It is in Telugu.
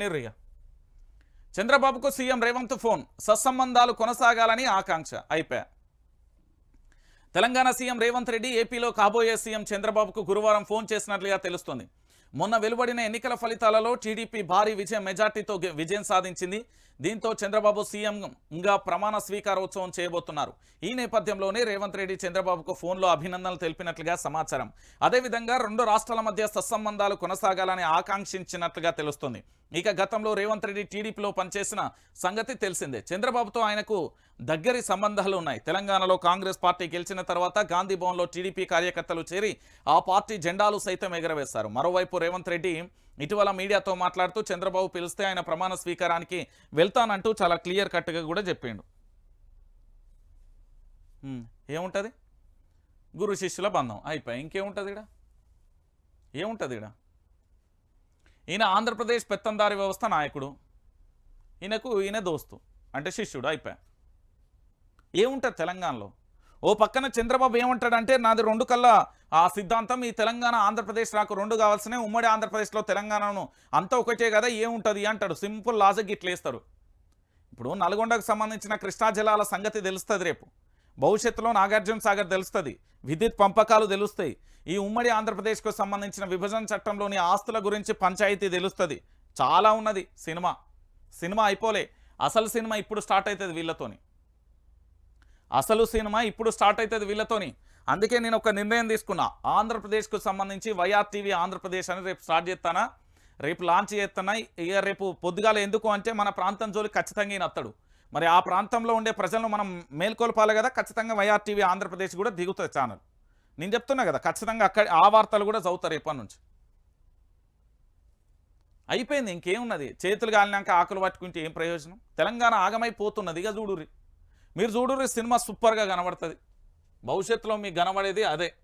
నిర్రియ చంద్రబాబుకు సీఎం రేవంత్ ఫోన్ సత్సంబంధాలు కొనసాగాలని ఆకాంక్ష అయిపోయా. తెలంగాణ సీఎం రేవంత్ రెడ్డి ఏపీలో కాబోయే సీఎం చంద్రబాబుకు గురువారం ఫోన్ చేసినట్లుగా తెలుస్తోంది. మొన్న వెలువడిన ఎన్నికల ఫలితాలలో టీడీపీ భారీ విజయం మెజార్టీతో విజయం సాధించింది. దీంతో చంద్రబాబు సీఎంగా ప్రమాణ స్వీకారోత్సవం చేయబోతున్నారు. ఈ నేపథ్యంలోనే రేవంత్ రెడ్డి చంద్రబాబుకు ఫోన్లో అభినందనలు తెలిపినట్లుగా సమాచారం. అదేవిధంగా రెండు రాష్ట్రాల మధ్య సత్సంబంధాలు కొనసాగాలని ఆకాంక్షించినట్లుగా తెలుస్తోంది. ఇక గతంలో రేవంత్ రెడ్డి టీడీపీలో పనిచేసిన సంగతి తెలిసిందే. చంద్రబాబుతో ఆయనకు దగ్గరి సంబంధాలు ఉన్నాయి. తెలంగాణలో కాంగ్రెస్ పార్టీ గెలిచిన తర్వాత గాంధీ భవన్లో టీడీపీ కార్యకర్తలు చేరి ఆ పార్టీ జెండాలు సైతం ఎగరవేశారు. మరోవైపు రేవంత్ రెడ్డి ఇటీవల మీడియాతో మాట్లాడుతూ చంద్రబాబు పిలిస్తే ఆయన ప్రమాణ స్వీకారానికి వెళ్తానంటూ చాలా క్లియర్ కట్గా కూడా చెప్పిండు. ఏముంటుంది? గురు శిష్యుల బంధం. అయిపోయి ఇంకేముంటుంది ఇడ ఏముంటుంది ఇడ ఈయన ఆంధ్రప్రదేశ్ పెత్తందారి వ్యవస్థ నాయకుడు. ఈయనకు ఈయన దోస్తు అంటే శిష్యుడు అయిపోయా. ఏముంటుంది తెలంగాణలో? ఓ పక్కన చంద్రబాబు ఏమంటాడంటే నాది రెండు కల్లా ఆ సిద్ధాంతం ఈ తెలంగాణ ఆంధ్రప్రదేశ్ నాకు రెండు కావాల్సినవి ఉమ్మడి ఆంధ్రప్రదేశ్లో తెలంగాణను అంతా ఒకటే కదా ఏముంటుంది అంటాడు. సింపుల్ లాజిక్ ఇట్లేస్తారు ఇప్పుడు నల్గొండకు సంబంధించిన కృష్ణా జలాల సంగతి తెలుస్తుంది రేపు. భవిష్యత్తులో నాగార్జున సాగర్ తెలుస్తుంది. విద్యుత్ పంపకాలు తెలుస్తాయి. ఈ ఉమ్మడి ఆంధ్రప్రదేశ్కు సంబంధించిన విభజన చట్టంలోని ఆస్తుల గురించి పంచాయతీ తెలుస్తుంది. చాలా ఉన్నది సినిమా. సినిమా అయిపోలే. అసలు సినిమా ఇప్పుడు స్టార్ట్ అవుతుంది వీళ్ళతోని. అసలు సినిమా ఇప్పుడు స్టార్ట్ అవుతుంది వీళ్ళతోని. అందుకే నేను ఒక నిర్ణయం తీసుకున్నా. ఆంధ్రప్రదేశ్కు సంబంధించి వైఆర్ టీవీ ఆంధ్రప్రదేశ్ అని రేపు స్టార్ట్ చేస్తానా? రేపు లాంచ్ చేస్తున్నాయి ఇక రేపు పొద్దుగాల ఎందుకు అంటే మన ప్రాంతం జోలి ఖచ్చితంగా ఈయన అత్తడు మరి ఆ ప్రాంతంలో ఉండే ప్రజలను మనం మేల్కొల్పాలి కదా? ఖచ్చితంగా వైఆర్ టీవీ ఆంధ్రప్రదేశ్ కూడా దిగుతుంది ఛానల్. నేను చెప్తున్నా కదా ఖచ్చితంగా అక్కడ ఆ వార్తలు కూడా చదువుతారు రేపటి నుంచి? అయిపోయింది ఇంకేమున్నది? చేతులు కాలినాక ఆకులు పట్టుకుంటే ఏం ప్రయోజనం? తెలంగాణ ఆగమైపోతున్నది ఇక చూడుర్రి. మీరు చూడుర్రి సినిమా సూపర్గా కనబడుతుంది. భవిష్యత్తులో మీకు కనబడేది అదే.